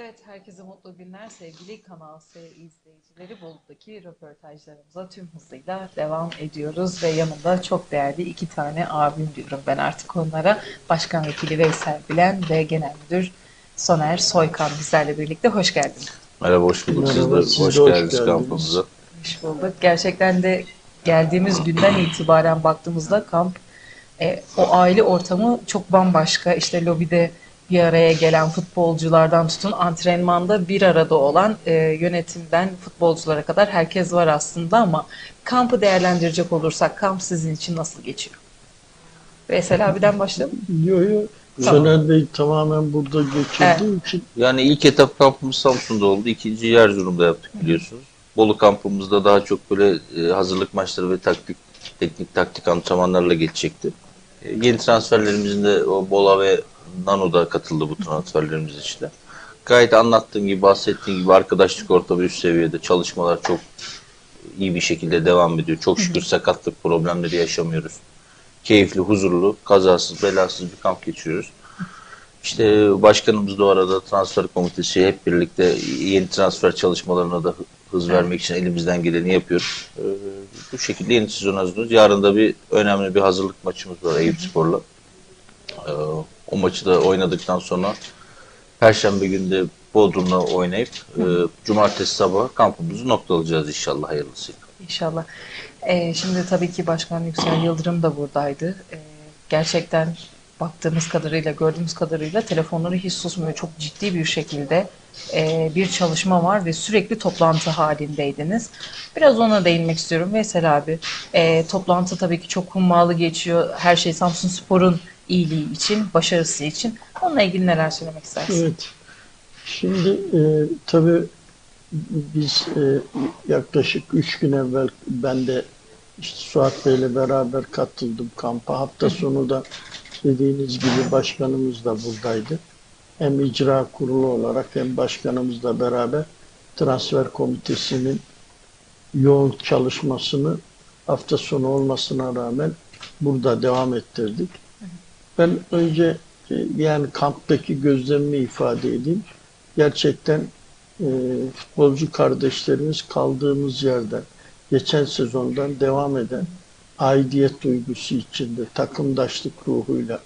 Evet, herkese mutlu günler sevgili Kanal S izleyicileri. Bolu'daki röportajlarımıza tüm hızıyla devam ediyoruz ve yanımda çok değerli iki tane abim diyorum ben artık onlara. Başkan Vekili Veysel Bilen ve Genel Müdür Soner Soykan bizlerle birlikte hoş geldiniz. Merhaba, hoş bulduk. Merhaba, Siz de hoş hoş geldiniz geldiniz. kampımıza. Hoş bulduk. Gerçekten de geldiğimiz günden itibaren baktığımızda kamp e, o aile ortamı çok bambaşka. İşte lobide bir araya gelen futbolculardan tutun antrenmanda bir arada olan e, yönetimden futbolculara kadar herkes var aslında ama kampı değerlendirecek olursak kamp sizin için nasıl geçiyor? Veysel abiden başlayalım. Yo yo. Tamam. Soner Bey tamamen burada geçirdiği için Yani ilk etap kampımız Samsun'da oldu. İkinciyi Erzurum'da yaptık biliyorsunuz. Bolu kampımızda daha çok böyle e, hazırlık maçları ve taktik teknik taktik antrenmanlarla geçecekti. E, yeni transferlerimizin de o Bola ve Nano da katıldı bu transferlerimiz içinde. Gayet anlattığım gibi, bahsettiğim gibi arkadaşlık ortamı üst seviyede. Çalışmalar çok iyi bir şekilde devam ediyor. Çok şükür sakatlık problemleri yaşamıyoruz. Keyifli, huzurlu, kazasız, belasız bir kamp geçiriyoruz. İşte başkanımız da o arada transfer komitesi hep birlikte yeni transfer çalışmalarına da hı- hız vermek için elimizden geleni yapıyoruz. Ee, bu şekilde yeni sezon hazırlıyoruz. Yarın da bir önemli bir hazırlık maçımız var Eyüp Spor'la. Ee, o maçı da oynadıktan sonra Perşembe günü de Bodrum'la oynayıp e, Cumartesi sabahı kampımızı noktalayacağız inşallah hayırlısıyla. İnşallah. Ee, şimdi tabii ki Başkan Yüksel Yıldırım da buradaydı. Ee, gerçekten baktığımız kadarıyla, gördüğümüz kadarıyla telefonları hiç susmuyor. Çok ciddi bir şekilde e, bir çalışma var ve sürekli toplantı halindeydiniz. Biraz ona değinmek istiyorum. Veysel abi, e, toplantı tabii ki çok hummalı geçiyor. Her şey Samsun Spor'un iyiliği için, başarısı için. Onunla ilgili neler söylemek istersin? evet. Şimdi e, tabii biz e, yaklaşık üç gün evvel ben de işte Suat Bey'le beraber katıldım kampa. Hafta sonu da dediğiniz gibi başkanımız da buradaydı. Hem icra kurulu olarak hem başkanımızla beraber transfer komitesinin yoğun çalışmasını hafta sonu olmasına rağmen burada devam ettirdik. Ben önce e, yani kamptaki gözlemimi ifade edeyim. Gerçekten e, futbolcu kardeşlerimiz kaldığımız yerden, geçen sezondan devam eden aidiyet duygusu içinde, takımdaşlık ruhuyla,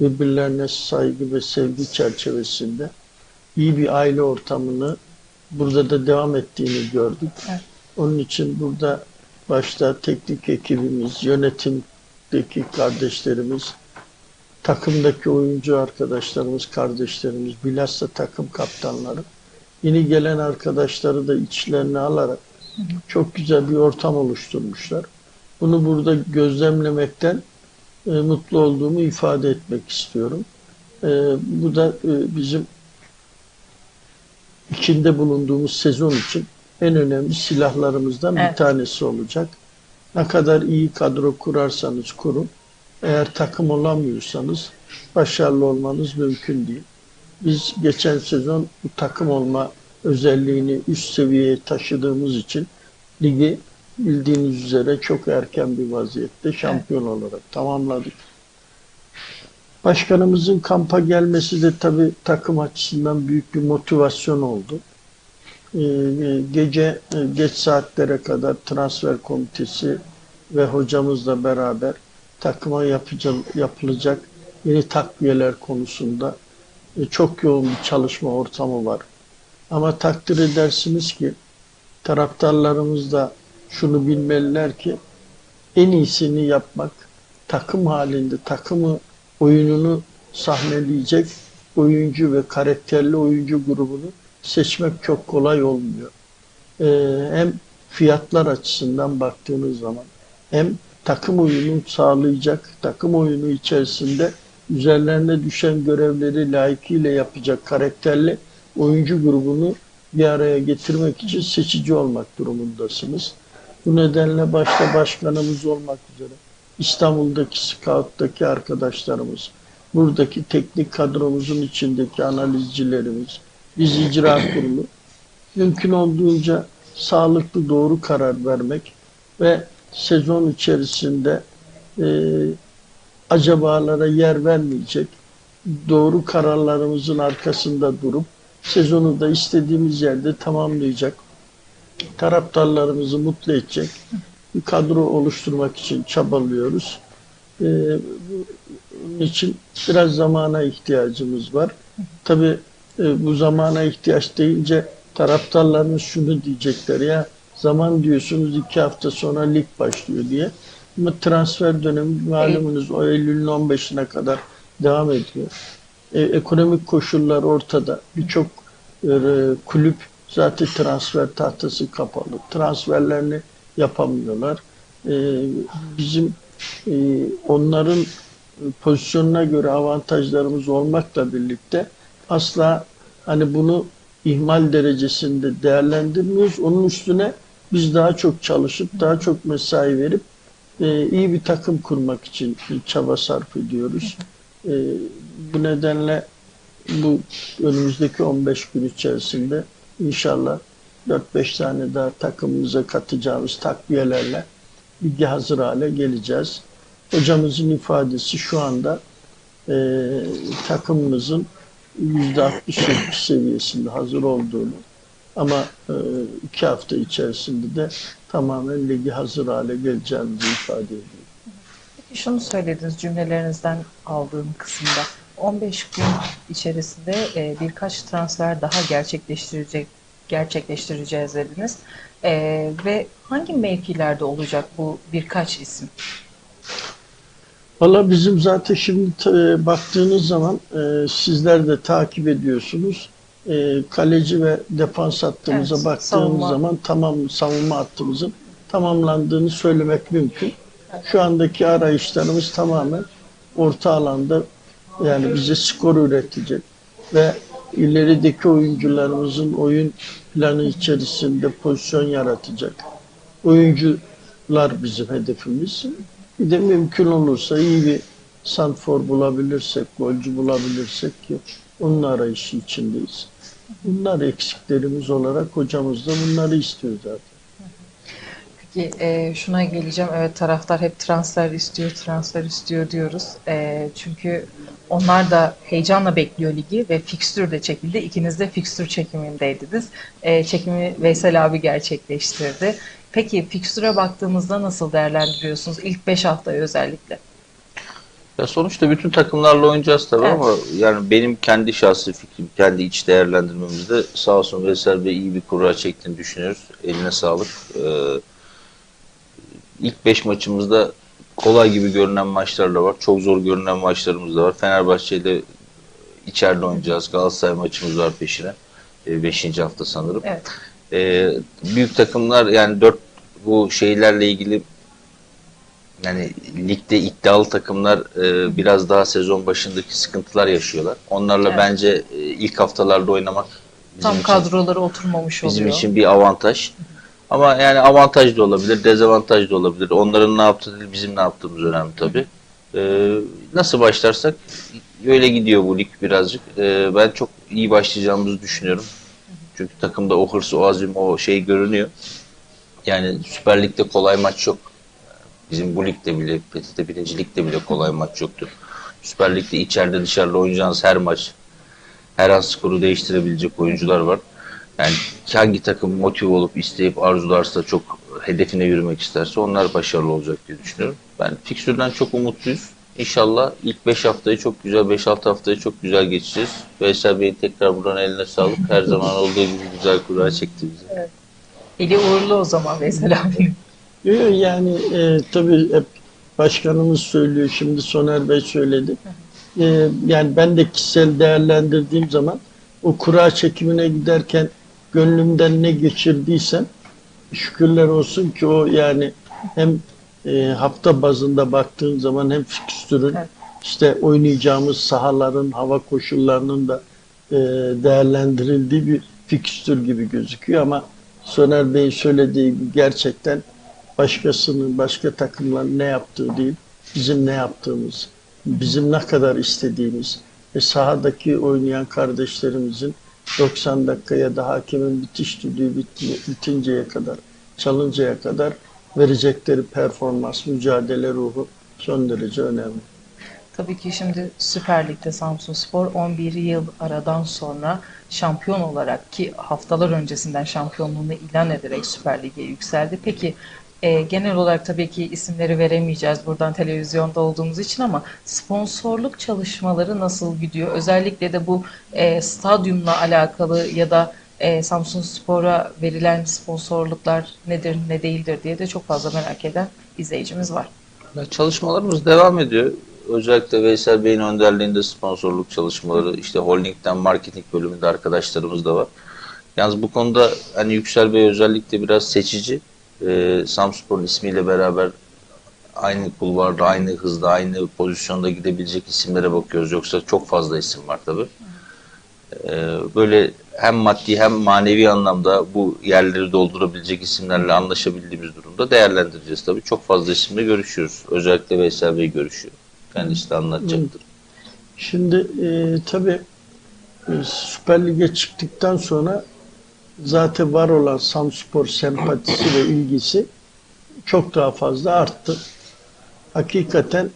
birbirlerine saygı ve sevgi çerçevesinde iyi bir aile ortamını burada da devam ettiğini gördük. Evet. Onun için burada başta teknik ekibimiz, yönetimdeki kardeşlerimiz, takımdaki oyuncu arkadaşlarımız, kardeşlerimiz, bilhassa takım kaptanları, yeni gelen arkadaşları da içlerine alarak çok güzel bir ortam oluşturmuşlar. Bunu burada gözlemlemekten e, mutlu olduğumu ifade etmek istiyorum. E, bu da e, bizim içinde bulunduğumuz sezon için en önemli silahlarımızdan bir Evet. tanesi olacak. Ne kadar iyi kadro kurarsanız kurun, eğer takım olamıyorsanız başarılı olmanız mümkün değil. Biz geçen sezon bu takım olma özelliğini üst seviyeye taşıdığımız için ligi bildiğiniz üzere çok erken bir vaziyette şampiyon olarak tamamladık. Başkanımızın kampa gelmesi de tabii takım açısından büyük bir motivasyon oldu. Ee, gece e, geç saatlere kadar transfer komitesi ve hocamızla beraber takıma yapıcı, yapılacak yeni takviyeler konusunda e, çok yoğun bir çalışma ortamı var. Ama takdir edersiniz ki taraftarlarımız da şunu bilmeliler ki en iyisini yapmak takım halinde takımı oyununu sahneleyecek oyuncu ve karakterli oyuncu grubunu seçmek çok kolay olmuyor. Ee, hem fiyatlar açısından baktığınız zaman hem takım oyunu sağlayacak, takım oyunu içerisinde üzerlerine düşen görevleri layıkıyla yapacak karakterli oyuncu grubunu bir araya getirmek için seçici olmak durumundasınız. Bu nedenle başta başkanımız olmak üzere İstanbul'daki scout'taki arkadaşlarımız, buradaki teknik kadromuzun içindeki analizcilerimiz, biz icra kurulu mümkün olduğunca sağlıklı doğru karar vermek ve sezon içerisinde e, acabalara yer vermeyecek doğru kararlarımızın arkasında durup sezonu da istediğimiz yerde tamamlayacak, taraftarlarımızı mutlu edecek bir kadro oluşturmak için çabalıyoruz. Ee, bunun için biraz zamana ihtiyacımız var. Tabii e, bu zamana ihtiyaç deyince taraftarlarımız şunu diyecekler ya zaman diyorsunuz iki hafta sonra lig başlıyor diye. Ama transfer dönemi malumunuz o Eylül'ün 15'ine kadar devam ediyor. E, ekonomik koşullar ortada. Birçok e, kulüp zaten transfer tahtası kapalı. Transferlerini yapamıyorlar. E, bizim e, onların pozisyonuna göre avantajlarımız olmakla birlikte asla hani bunu ihmal derecesinde değerlendirmiyoruz. Onun üstüne biz daha çok çalışıp daha çok mesai verip e, iyi bir takım kurmak için çaba sarf ediyoruz. E, bu nedenle bu önümüzdeki 15 gün içerisinde inşallah 4-5 tane daha takımımıza katacağımız takviyelerle ligi hazır hale geleceğiz. Hocamızın ifadesi şu anda e, takımımızın %60 seviyesinde hazır olduğunu ama e, iki hafta içerisinde de tamamen ligi hazır hale geleceğimizi ifade ediyor. Peki şunu söylediniz cümlelerinizden aldığım kısımda. 15 gün içerisinde e, birkaç transfer daha gerçekleştirecek gerçekleştireceğiz dediniz. E, ve hangi mevkilerde olacak bu birkaç isim? Valla bizim zaten şimdi baktığınız zaman e, sizler de takip ediyorsunuz. E, kaleci ve defans hattımıza Evet, baktığımız savunma. zaman tamam savunma hattımızın tamamlandığını söylemek mümkün. Şu andaki arayışlarımız tamamen orta alanda yani bize skor üretecek ve ilerideki oyuncularımızın oyun planı içerisinde pozisyon yaratacak oyuncular bizim hedefimiz. Bir de mümkün olursa iyi bir sanfor bulabilirsek, golcü bulabilirsek ki onun arayışı içindeyiz. Bunlar eksiklerimiz olarak hocamız da bunları istiyor zaten. Peki e, şuna geleceğim. Evet taraftar hep transfer istiyor, transfer istiyor diyoruz. E, çünkü onlar da heyecanla bekliyor ligi ve fikstür de çekildi. İkiniz de fikstür çekimindeydiniz. E, çekimi Veysel abi gerçekleştirdi. Peki fikstüre baktığımızda nasıl değerlendiriyorsunuz? İlk 5 haftayı özellikle. Ya sonuçta bütün takımlarla oynayacağız tabii Evet. ama yani benim kendi şahsi fikrim, kendi iç değerlendirmemizde sağ olsun Veysel Bey iyi bir kura çektiğini düşünüyoruz. Eline sağlık. Ee, ilk 5 maçımızda kolay gibi görünen maçlar da var. Çok zor görünen maçlarımız da var. Fenerbahçe ile içeride oynayacağız. Galatasaray maçımız var peşine. 5. hafta sanırım. Evet. Ee, büyük takımlar yani dört bu şeylerle ilgili yani ligde iddialı takımlar e, biraz daha sezon başındaki sıkıntılar yaşıyorlar. Onlarla Evet. bence e, ilk haftalarda oynamak bizim Tam için, kadroları oturmamış bizim oluyor. için bir avantaj. Ama yani avantaj da olabilir, dezavantaj da olabilir. Onların ne yaptığı değil, bizim ne yaptığımız önemli tabii. Ee, nasıl başlarsak öyle gidiyor bu lig birazcık. Ee, ben çok iyi başlayacağımızı düşünüyorum. Çünkü takımda o hırs, o azim, o şey görünüyor. Yani Süper Lig'de kolay maç yok. Bizim bu ligde bile, PTT 1. Lig'de bile kolay maç yoktu. Süper Lig'de içeride dışarıda oynayacağınız her maç, her an skoru değiştirebilecek oyuncular var. Yani hangi takım motive olup isteyip arzularsa çok hedefine yürümek isterse onlar başarılı olacak diye düşünüyorum. Ben fikstürden çok umutluyuz. İnşallah ilk 5 haftayı çok güzel, 5-6 haftayı çok güzel geçeceğiz. Veysel Bey'in tekrar buradan eline sağlık. Her zaman olduğu gibi güzel kura çekti bize. Eli uğurlu o zaman Veysel abi. Yani e, tabii hep başkanımız söylüyor, şimdi Soner Bey söyledi. E, yani ben de kişisel değerlendirdiğim zaman o kura çekimine giderken gönlümden ne geçirdiysem şükürler olsun ki o yani hem e, hafta bazında baktığın zaman hem fikstürün Evet. işte oynayacağımız sahaların hava koşullarının da e, değerlendirildiği bir fikstür gibi gözüküyor ama Soner Bey'in söylediği gerçekten başkasının, başka takımların ne yaptığı değil, bizim ne yaptığımız, bizim ne kadar istediğimiz ve sahadaki oynayan kardeşlerimizin 90 dakikaya da hakemin bitiş düdüğü bitinceye kadar, çalıncaya kadar verecekleri performans, mücadele ruhu son derece önemli. Tabii ki şimdi Süper Lig'de Samsunspor 11 yıl aradan sonra şampiyon olarak ki haftalar öncesinden şampiyonluğunu ilan ederek Süper Lig'e yükseldi. Peki e, genel olarak tabii ki isimleri veremeyeceğiz buradan televizyonda olduğumuz için ama sponsorluk çalışmaları nasıl gidiyor? Özellikle de bu e, stadyumla alakalı ya da e, Samsunspor'a verilen sponsorluklar nedir ne değildir diye de çok fazla merak eden izleyicimiz var. Çalışmalarımız devam ediyor. Özellikle Veysel Bey'in önderliğinde sponsorluk çalışmaları, işte holdingden marketing bölümünde arkadaşlarımız da var. Yalnız bu konuda hani Yüksel Bey özellikle biraz seçici. Ee, Samspor'un ismiyle beraber aynı kulvarda, aynı hızda, aynı pozisyonda gidebilecek isimlere bakıyoruz. Yoksa çok fazla isim var tabii. Ee, böyle hem maddi hem manevi anlamda bu yerleri doldurabilecek isimlerle anlaşabildiğimiz durumda değerlendireceğiz tabii. Çok fazla isimle görüşüyoruz. Özellikle Veysel Bey görüşüyor. Kendisi de anlatacaktır. Şimdi e, tabii e, Süper Lig'e çıktıktan sonra zaten var olan Samspor sempatisi ve ilgisi çok daha fazla arttı. Hakikaten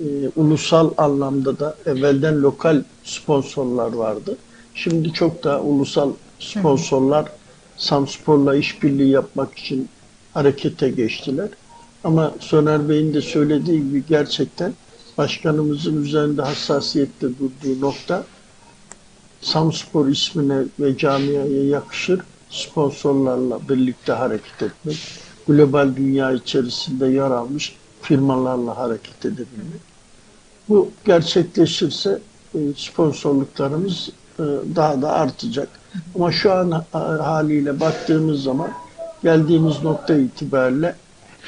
e, ulusal anlamda da evvelden lokal sponsorlar vardı. Şimdi çok daha ulusal sponsorlar Samspor'la işbirliği yapmak için harekete geçtiler. Ama Soner Bey'in de söylediği gibi gerçekten başkanımızın üzerinde hassasiyetle durduğu nokta Samspor ismine ve camiaya yakışır sponsorlarla birlikte hareket etmek, global dünya içerisinde yer almış firmalarla hareket edebilmek. Bu gerçekleşirse e, sponsorluklarımız e, daha da artacak. Ama şu an haliyle baktığımız zaman geldiğimiz nokta itibariyle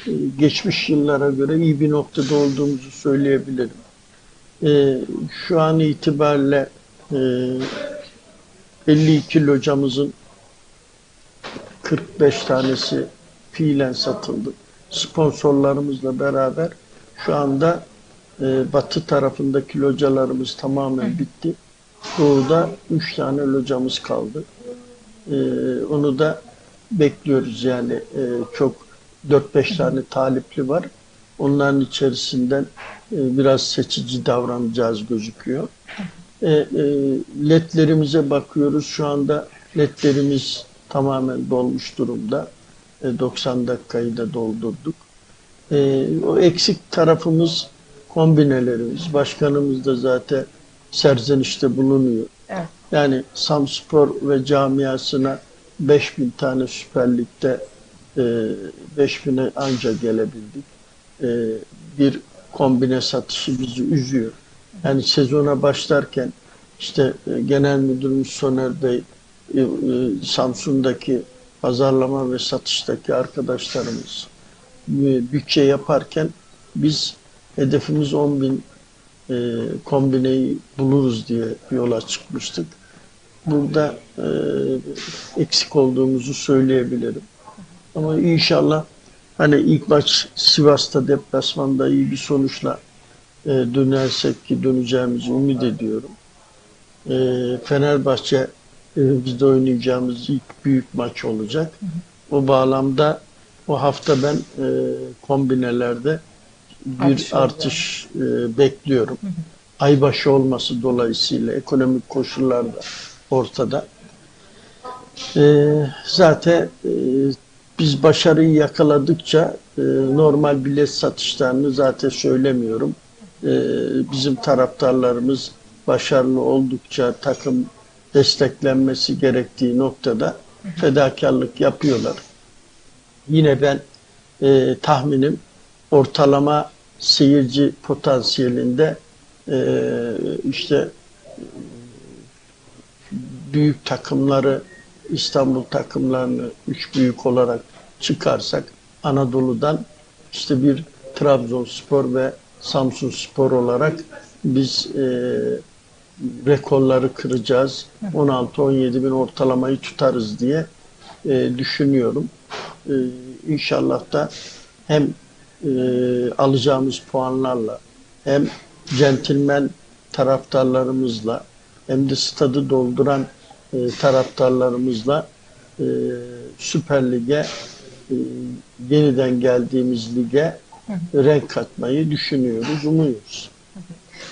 e, geçmiş yıllara göre iyi bir noktada olduğumuzu söyleyebilirim. Şu an itibariyle 52 locamızın 45 tanesi fiilen satıldı. Sponsorlarımızla beraber şu anda e, batı tarafındaki localarımız tamamen bitti. Doğuda 3 tane locamız kaldı. E, onu da bekliyoruz yani e, çok 4-5 tane talipli var. Onların içerisinden e, biraz seçici davranacağız gözüküyor. E, e, ledlerimize bakıyoruz. Şu anda ledlerimiz tamamen dolmuş durumda. E, 90 dakikayı da doldurduk. E, o eksik tarafımız kombinelerimiz. Başkanımız da zaten serzenişte bulunuyor. Evet. Yani Samspor ve camiasına 5000 tane Süper Lig'de e, 5000'e anca gelebildik. E, bir kombine satışı bizi üzüyor. Yani sezona başlarken işte e, Genel Müdürümüz Soner Bey, e, e, Samsun'daki pazarlama ve satıştaki arkadaşlarımız bütçe yaparken biz hedefimiz 10 bin e, kombineyi buluruz diye yola çıkmıştık. Burada e, eksik olduğumuzu söyleyebilirim. Ama inşallah hani ilk maç Sivas'ta deplasmanda iyi bir sonuçla e, dönersek ki döneceğimizi ümit ediyorum. E, Fenerbahçe e, bizde oynayacağımız ilk büyük maç olacak. O bağlamda o hafta ben e, kombinelerde bir Artış artış, e, bekliyorum. Aybaşı olması dolayısıyla ekonomik koşullar da ortada. E, zaten e, biz başarıyı yakaladıkça e, normal bilet satışlarını zaten söylemiyorum. E, bizim taraftarlarımız başarılı oldukça takım desteklenmesi gerektiği noktada fedakarlık yapıyorlar. Yine ben e, tahminim ortalama seyirci potansiyelinde e, işte büyük takımları İstanbul takımlarını üç büyük olarak çıkarsak Anadolu'dan işte bir Trabzonspor ve Samsunspor olarak biz e, rekorları kıracağız. 16-17 bin ortalamayı tutarız diye e, düşünüyorum. E, inşallah da hem e, alacağımız puanlarla hem centilmen taraftarlarımızla hem de stadı dolduran e, taraftarlarımızla e, Süper Lig'e e, yeniden geldiğimiz lige renk katmayı düşünüyoruz, umuyoruz.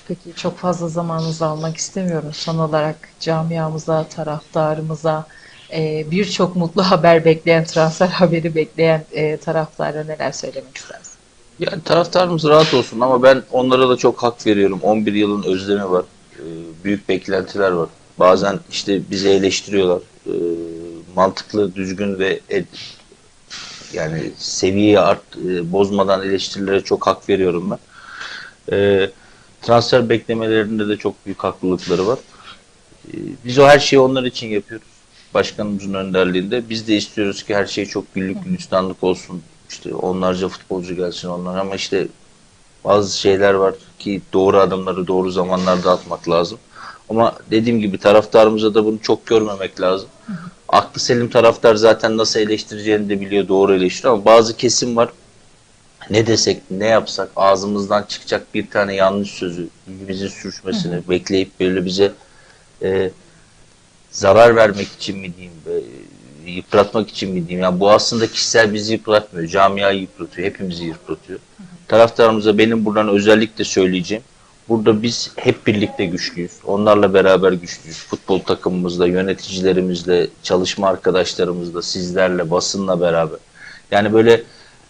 Peki çok fazla zamanınızı almak istemiyorum. Son olarak camiamıza, taraftarımıza, e, birçok mutlu haber bekleyen, transfer haberi bekleyen e, taraftarlara neler söylemek istersiniz? Yani taraftarımız rahat olsun ama ben onlara da çok hak veriyorum. 11 yılın özlemi var. Ee, büyük beklentiler var. Bazen işte bizi eleştiriyorlar. Mantıklı, düzgün ve yani seviyeyi art, e, bozmadan eleştirilere çok hak veriyorum ben. Ee, transfer beklemelerinde de çok büyük haklılıkları var. Ee, biz o her şeyi onlar için yapıyoruz. Başkanımızın önderliğinde. Biz de istiyoruz ki her şey çok güllük gülistanlık olsun. İşte onlarca futbolcu gelsin onlar ama işte bazı şeyler var ki doğru adımları doğru zamanlarda atmak lazım. Ama dediğim gibi taraftarımıza da bunu çok görmemek lazım. Aklı selim taraftar zaten nasıl eleştireceğini de biliyor, doğru eleştiriyor ama bazı kesim var. Ne desek, ne yapsak ağzımızdan çıkacak bir tane yanlış sözü, dilimizin sürçmesini bekleyip böyle bize e, zarar vermek için mi diyeyim, e, yıpratmak için mi diyeyim. Yani bu aslında kişisel bizi yıpratmıyor, camiayı yıpratıyor, hepimizi yıpratıyor. Taraftarımıza benim buradan özellikle söyleyeceğim. Burada biz hep birlikte güçlüyüz. Onlarla beraber güçlüyüz. Futbol takımımızla, yöneticilerimizle, çalışma arkadaşlarımızla, sizlerle, basınla beraber. Yani böyle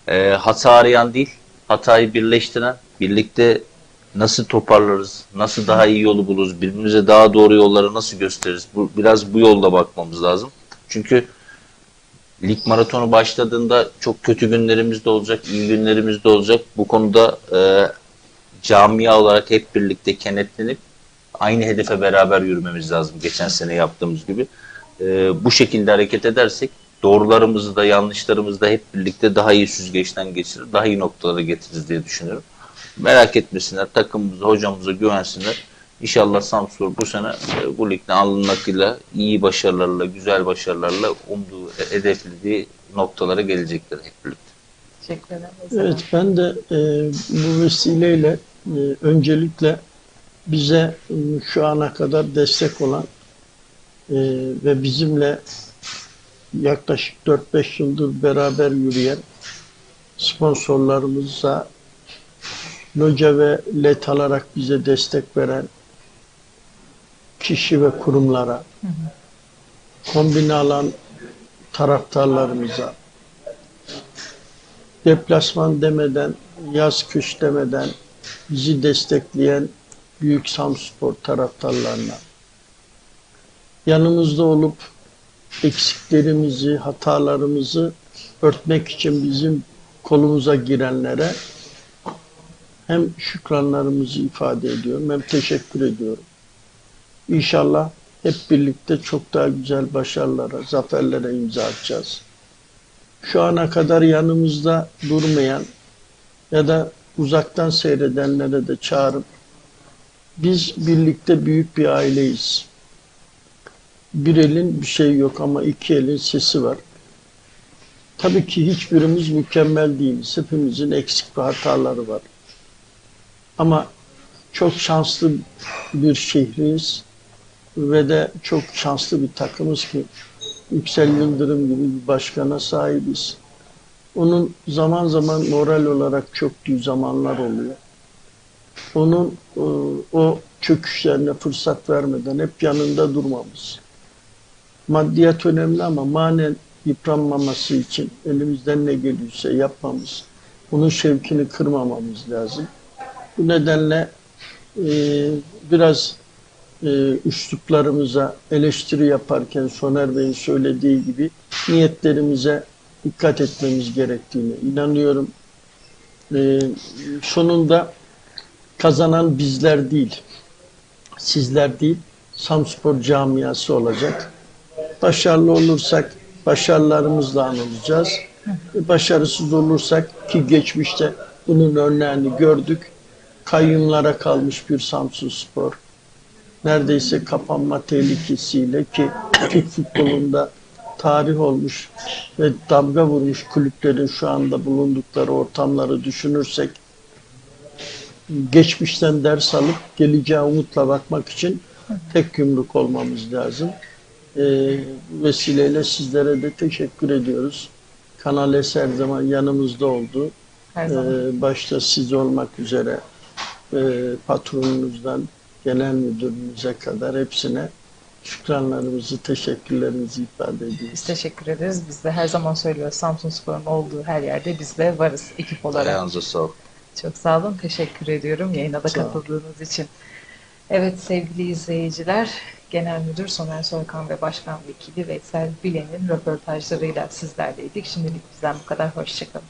e, hata arayan değil, hatayı birleştiren, birlikte nasıl toparlarız, nasıl daha iyi yolu buluruz, birbirimize daha doğru yolları nasıl gösteririz? Bu, biraz bu yolda bakmamız lazım. Çünkü lig maratonu başladığında çok kötü günlerimiz de olacak, iyi günlerimiz de olacak. Bu konuda e, camia olarak hep birlikte kenetlenip aynı hedefe beraber yürümemiz lazım. Geçen sene yaptığımız gibi. E, bu şekilde hareket edersek doğrularımızı da yanlışlarımızı da hep birlikte daha iyi süzgeçten geçirir, daha iyi noktalara getiririz diye düşünüyorum. Merak etmesinler, takımımıza, hocamıza güvensinler. İnşallah Samsun bu sene e, bu ligde alnının akıyla, iyi başarılarla, güzel başarılarla umduğu, hedeflediği noktalara gelecekler hep birlikte. Teşekkür ederim. Evet ben de e, bu vesileyle öncelikle bize e, şu ana kadar destek olan e, ve bizimle yaklaşık 4-5 yıldır beraber yürüyen sponsorlarımıza loca ve let alarak bize destek veren kişi ve kurumlara, kombine alan taraftarlarımıza, deplasman demeden, yaz kış demeden bizi destekleyen Büyük Samspor taraftarlarına, yanımızda olup eksiklerimizi, hatalarımızı örtmek için bizim kolumuza girenlere hem şükranlarımızı ifade ediyorum hem teşekkür ediyorum. İnşallah hep birlikte çok daha güzel başarılara, zaferlere imza atacağız. Şu ana kadar yanımızda durmayan ya da uzaktan seyredenlere de çağırıp biz birlikte büyük bir aileyiz. Bir elin bir şey yok ama iki elin sesi var. Tabii ki hiçbirimiz mükemmel değiliz. Hepimizin eksik ve hataları var. Ama çok şanslı bir şehriyiz ve de çok şanslı bir takımız ki Yüksel Yıldırım gibi bir başkana sahibiz. Onun zaman zaman moral olarak çöktüğü zamanlar oluyor. Onun e, o çöküşlerine fırsat vermeden hep yanında durmamız. Maddiyat önemli ama manen yıpranmaması için elimizden ne geliyorsa yapmamız. Bunun şevkini kırmamamız lazım. Bu nedenle e, biraz e, üsluplarımıza eleştiri yaparken Soner Bey'in söylediği gibi niyetlerimize dikkat etmemiz gerektiğine inanıyorum. E, sonunda kazanan bizler değil, sizler değil, Samspor camiası olacak. Başarılı olursak başarılarımızla anılacağız. Başarısız olursak ki geçmişte bunun örneğini gördük. Kayyumlara kalmış bir Samsun Spor neredeyse kapanma tehlikesiyle ki Türk futbolunda tarih olmuş ve damga vurmuş kulüplerin şu anda bulundukları ortamları düşünürsek geçmişten ders alıp geleceğe umutla bakmak için tek yumruk olmamız lazım. Bu vesileyle sizlere de teşekkür ediyoruz. Kanal S her zaman yanımızda oldu. Her zaman. Ee, başta siz olmak üzere e, patronunuzdan genel müdürünüze kadar hepsine şükranlarımızı, teşekkürlerimizi ifade ediyoruz. Biz teşekkür ederiz. Biz de her zaman söylüyoruz Samsun Spor'un olduğu her yerde biz de varız ekip olarak. Ayağınıza sağlık. Çok sağ olun. Teşekkür ediyorum yayına da Sağ olun. katıldığınız için. Evet sevgili izleyiciler, Genel Müdür Soner Soykan ve Başkan Vekili Veysel Bilen'in röportajlarıyla sizlerleydik. Şimdilik bizden bu kadar. Hoşçakalın.